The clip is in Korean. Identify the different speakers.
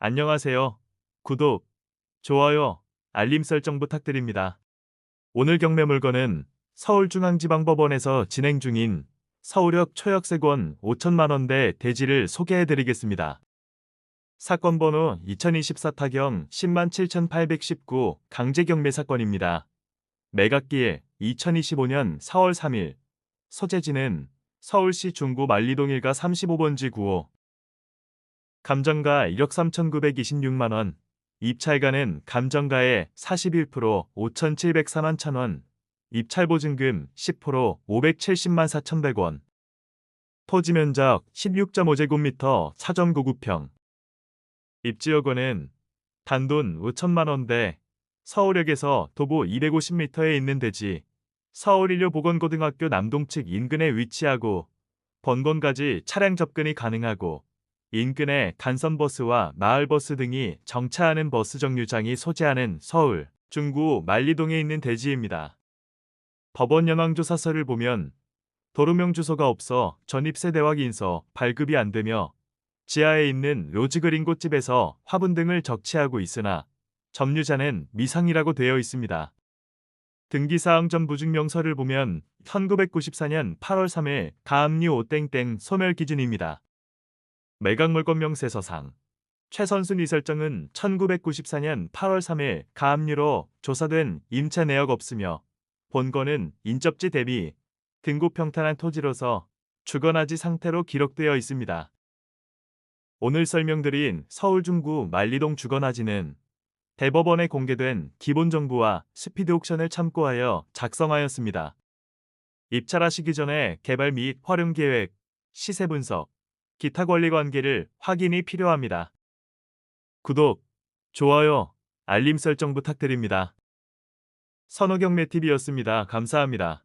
Speaker 1: 안녕하세요. 구독, 좋아요, 알림 설정 부탁드립니다. 오늘 경매 물건은 서울중앙지방법원에서 진행 중인 서울역 초역세권 5천만 원대 대지를 소개해 드리겠습니다. 사건 번호 2024 타경 107,819 강제경매 사건입니다. 매각기일 2025년 4월 3일 소재지는 서울시 중구 만리동 1가 35번지 9호 감정가 1억 3,926만 원 입찰가는 감정가의 41% 5,704만 1,000원 입찰보증금 10% 570만 4,100원. 토지 면적 16.5제곱미터 4.99평. 입지여건은 단돈 5천만 원대 서울역에서 도보 250m에 있는 대지 서울 인류보건고등학교 남동측 인근에 위치하고 본건까지 차량 접근이 가능하고 인근에 간선버스와 마을버스 등이 정차하는 버스 정류장이 소재하는 서울 중구 만리동에 있는 대지입니다. 법원 연황조사서를 보면 도로명 주소가 없어 전입세대와 인서 발급이 안 되며 지하에 있는 로즈그린 꽃집에서 화분 등을 적치하고 있으나 점유자는 미상이라고 되어 있습니다. 등기사항 전 부증명서를 보면 1994년 8월 3일 가압류 오땡땡 소멸 기준입니다. 매각물건 명세서상 최선순위 설정은 1994년 8월 3일 가압류로 조사된 임차 내역 없으며 본건은 인접지 대비 등고 평탄한 토지로서 주거나지 상태로 기록되어 있습니다. 오늘 설명드린 서울 중구 만리동 주거나지는 대법원에 공개된 기본 정보와 스피드 옥션을 참고하여 작성하였습니다. 입찰하시기 전에 개발 및 활용 계획, 시세 분석, 기타 권리 관계를 확인이 필요합니다. 구독, 좋아요, 알림 설정 부탁드립니다. 선호경매TV였습니다. 감사합니다.